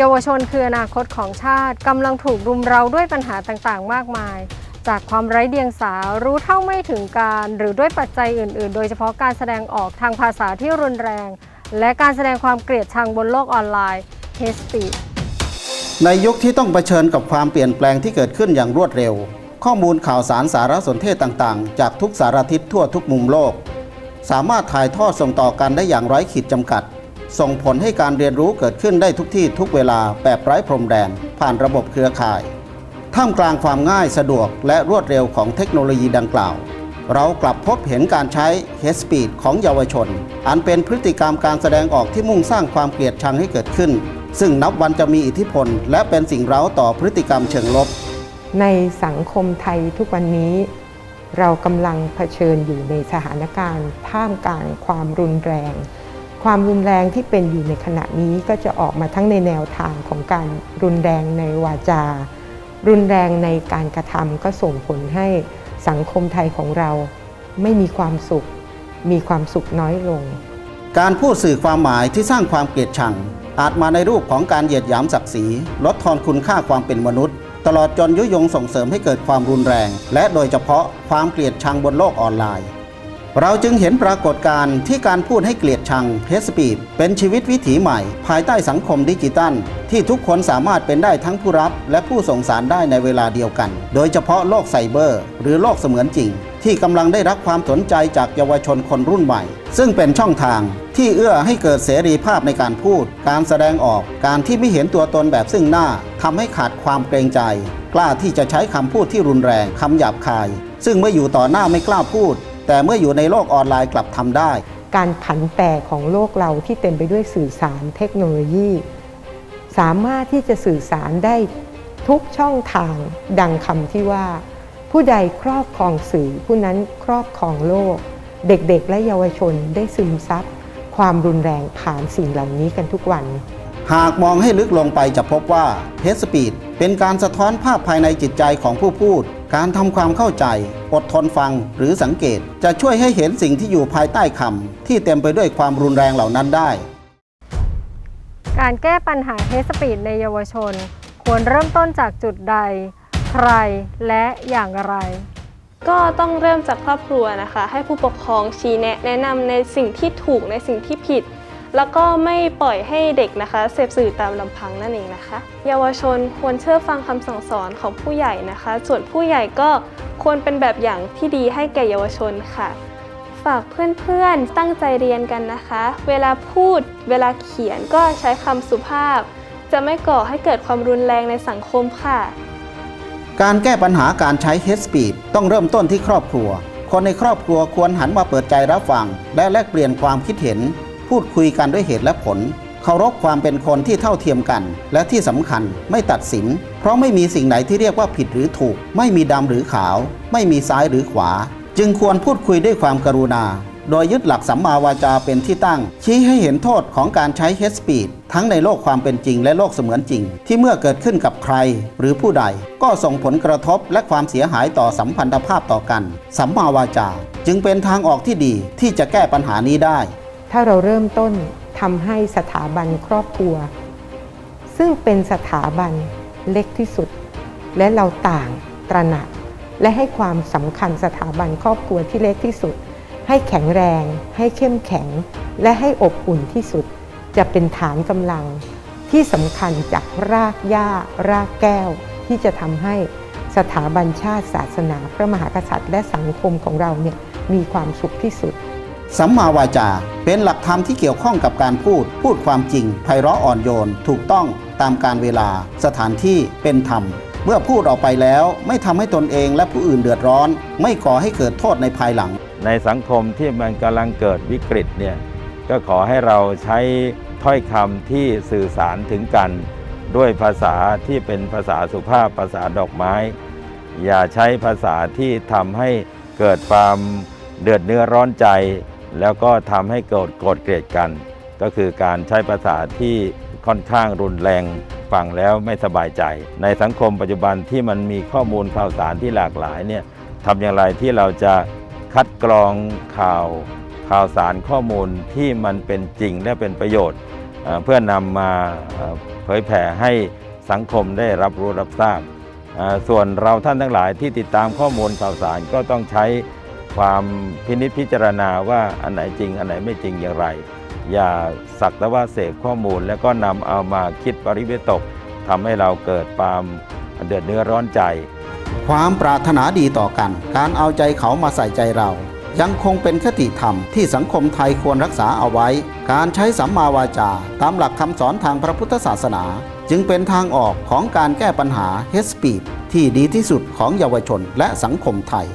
เยาวชนคืออนาคตของชาติกำลังถูกรุมเร้าด้วยปัญหาต่างๆ มากมาย จากความไร้เดียงสารู้เท่าไม่ถึงการ หรือด้วยปัจจัยอื่น ๆ โดยเฉพาะการแสดงออกทางภาษาที่รุนแรง และการแสดงความเกลียดชังบนโลกออนไลน์ hate speech ในยุคที่ต้องเผชิญกับความเปลี่ยนแปลงที่เกิดขึ้นอย่างรวดเร็ว ข้อมูลข่าวสารสารสนเทศต่างๆ จากทุกสารทิศทั่วทุกมุมโลก สามารถถ่ายทอดส่งต่อกันได้อย่างไร้ขีดจำกัด ส่งผลให้การเรียนรู้เกิดขึ้นได้ทุกที่ทุกเวลาแบบไร้พรมแดน ผ่านระบบเครือข่าย ท่ามกลางความง่ายสะดวกและรวดเร็วของเทคโนโลยีดังกล่าว เรากลับพบเห็นการใช้ hate speech ของเยาวชน อันเป็นพฤติกรรมการแสดงออกที่มุ่งสร้างความเกลียดชังให้เกิดขึ้น ซึ่งนับวันจะมีอิทธิพล และเป็นสิ่งเร้าต่อพฤติกรรมเชิงลบ ในสังคมไทยทุกวันนี้เรากำลังเผชิญอยู่ในสถานการณ์ท่ามกลางความรุนแรง ความรุนแรงที่เป็นอยู่ในขณะนี้ก็จะออกมาทั้งในแนวทางของการรุนแรงในวาจา รุนแรงในการกระทำก็ส่งผลให้สังคมไทยของเราไม่มีความสุข มีความสุขน้อยลง การพูดสื่อความหมายที่สร้างความเกลียดชัง อาจมาในรูปของการเหยียดหยามศักดิ์ศรีลดทอนคุณค่าความเป็นมนุษย์ ตลอดจนยุยงส่งเสริมให้เกิดความรุนแรง และโดยเฉพาะความเกลียดชังบนโลกออนไลน์ เราจึงเห็นปรากฏการณ์ที่การพูดให้เกลียดชังเฮสปีดเป็นชีวิตวิถีใหม่ ภายใต้สังคมดิจิตัล ที่ทุกคนสามารถเป็นได้ทั้งผู้รับและผู้ส่งสารได้ในเวลาเดียวกัน โดยเฉพาะโลกไซเบอร์ หรือโลกเสมือนจริง ที่กำลังได้รับความสนใจจากเยาวชนคนรุ่นใหม่ ซึ่งเป็นช่องทางที่เอื้อให้เกิดเสรีภาพในการพูด การแสดงออก การที่ไม่เห็นตัวตนแบบซึ่งหน้าทำให้ขาดความเกรงใจ กล้าที่จะใช้คำพูดที่รุนแรงคำหยาบคาย ซึ่งเมื่ออยู่ต่อหน้าไม่กล้าพูด แต่เมื่ออยู่ในโลกออนไลน์กลับทำได้ การผันแปรของโลกเราที่เต็มไปด้วยสื่อสารเทคโนโลยี สามารถที่จะสื่อสารได้ทุกช่องทางดังคำที่ว่า ผู้ใดครอบครองสื่อ ผู้นั้นครอบครองโลก เด็กๆ และเยาวชนได้ซึมซับความรุนแรงผ่านสิ่งเหล่านี้กันทุกวัน หากมองให้ลึกลงไปจะพบว่าเฮสปีดเป็นการสะท้อนภาพภายในจิตใจของผู้พูด การทำความเข้าใจ อดทนฟังหรือสังเกต จะช่วยให้เห็นสิ่งที่อยู่ภายใต้คำที่เต็มไปด้วยความรุนแรงเหล่านั้นได้ การแก้ปัญหาเฮสปีดในเยาวชน ควรเริ่มต้นจากจุดใด ใครและอย่างไร ก็ต้องเริ่มจากครอบครัวนะคะ ให้ผู้ปกครองชี้แนะแนะนำในสิ่งที่ถูกในสิ่งที่ผิด แล้วก็ไม่ปล่อยให้เด็กนะคะ เสพสื่อตามลำพังนั่นเองนะคะ เยาวชนควรเชื่อฟังคำสั่งสอนของผู้ใหญ่นะคะ ส่วนผู้ใหญ่ก็ควรเป็นแบบอย่างที่ดีให้แก่เยาวชนค่ะ ฝากเพื่อนๆตั้งใจเรียนกันนะคะ เวลาพูด เวลาเขียนก็ใช้คำสุภาพ จะไม่ก่อให้เกิดความรุนแรงในสังคมค่ะ การแก้ปัญหาการใช้เฮสปีดต้องเริ่มต้นที่ครอบครัว คนในครอบครัวควรหันมาเปิดใจรับฟัง และแลกเปลี่ยนความคิดเห็น พูดคุยกันด้วยเหตุและผล เคารพความเป็นคนที่เท่าเทียมกัน และที่สำคัญไม่ตัดสิน เพราะไม่มีสิ่งไหนที่เรียกว่าผิดหรือถูก ไม่มีดำหรือขาว ไม่มีซ้ายหรือขวา จึงควรพูดคุยด้วยความกรุณา โดยยึดหลักสัมมาวาจาเป็นที่ตั้ง ชี้ให้เห็นโทษของการใช้เฮสปีดทั้งในโลกความเป็นจริงและโลกเสมือนจริง ที่เมื่อเกิดขึ้นกับใครหรือผู้ใด ก็ส่งผลกระทบและความเสียหายต่อสัมพันธภาพต่อกัน สัมมาวาจา จึงเป็นทางออกที่ดีที่จะแก้ปัญหานี้ได้ ถ้าเราเริ่มต้นทำให้สถาบันครอบครัว ซึ่งเป็นสถาบันเล็กที่สุด และเราต่างตระหนัก และให้ความสำคัญสถาบันครอบครัวที่เล็กที่สุด ให้แข็งแรง ให้เข้มแข็ง และให้อบอุ่นที่สุด จะเป็นฐานกำลังที่สำคัญจากรากหญ้า รากแก้ว ที่จะทำให้สถาบันชาติศาสนา พระมหากษัตริย์ และสังคมของเราเนี่ยมีความสุขที่สุด สัมมาวาจา เป็นหลักธรรมที่เกี่ยวข้องกับการพูด พูดความจริงไพเราะอ่อนโยน ถูกต้องตามการเวลา สถานที่เป็นธรรม เมื่อพูดออกไปแล้วไม่ทำให้ตนเองและผู้อื่นเดือดร้อน ไม่ก่อให้เกิดโทษในภายหลัง ในสังคมที่มันกำลังเกิดวิกฤตเนี่ยก็ขอให้เราใช้ถ้อยคำที่สื่อสารถึงกัน ด้วยภาษาที่เป็นภาษาสุภาพภาษาดอกไม้ อย่าใช้ภาษาที่ทำให้เกิดความเดือดเนื้อร้อนใจ แล้วก็ทำให้เกิดโกรธเกลียดกัน ก็คือการใช้ภาษาที่ค่อนข้างรุนแรงฟังแล้วไม่สบายใจ ในสังคมปัจจุบันที่มันมีข้อมูลข่าวสารที่หลากหลายเนี่ยทำอย่างไรที่เราจะคัดกรองข่าวข่าวสารข้อมูลที่มันเป็นจริงและเป็นประโยชน์ เพื่อนำมาเผยแผ่ให้สังคมได้รับรู้รับทราบ ส่วนเราท่านทั้งหลายที่ติดตามข้อมูลข่าวสารก็ต้องใช้ ความพินิจพิจารณาว่าอันไหนจริง อันไหนไม่จริงอย่างไร อย่าสักแต่ว่าเสพข้อมูลแล้วก็นำเอามาคิดปริเวตกทำให้เราเกิดความเดือดเนื้อร้อนใจ ความปรารถนาดีต่อกัน การเอาใจเขามาใส่ใจเรา ยังคงเป็นคติธรรมที่สังคมไทยควรรักษาเอาไว้ การใช้สัมมาวาจา ตามหลักคำสอนทางพระพุทธศาสนา จึงเป็นทางออกของการแก้ปัญหา h ฮสปีดที่ดีที่สุดของเยาวชนและสังคมไทย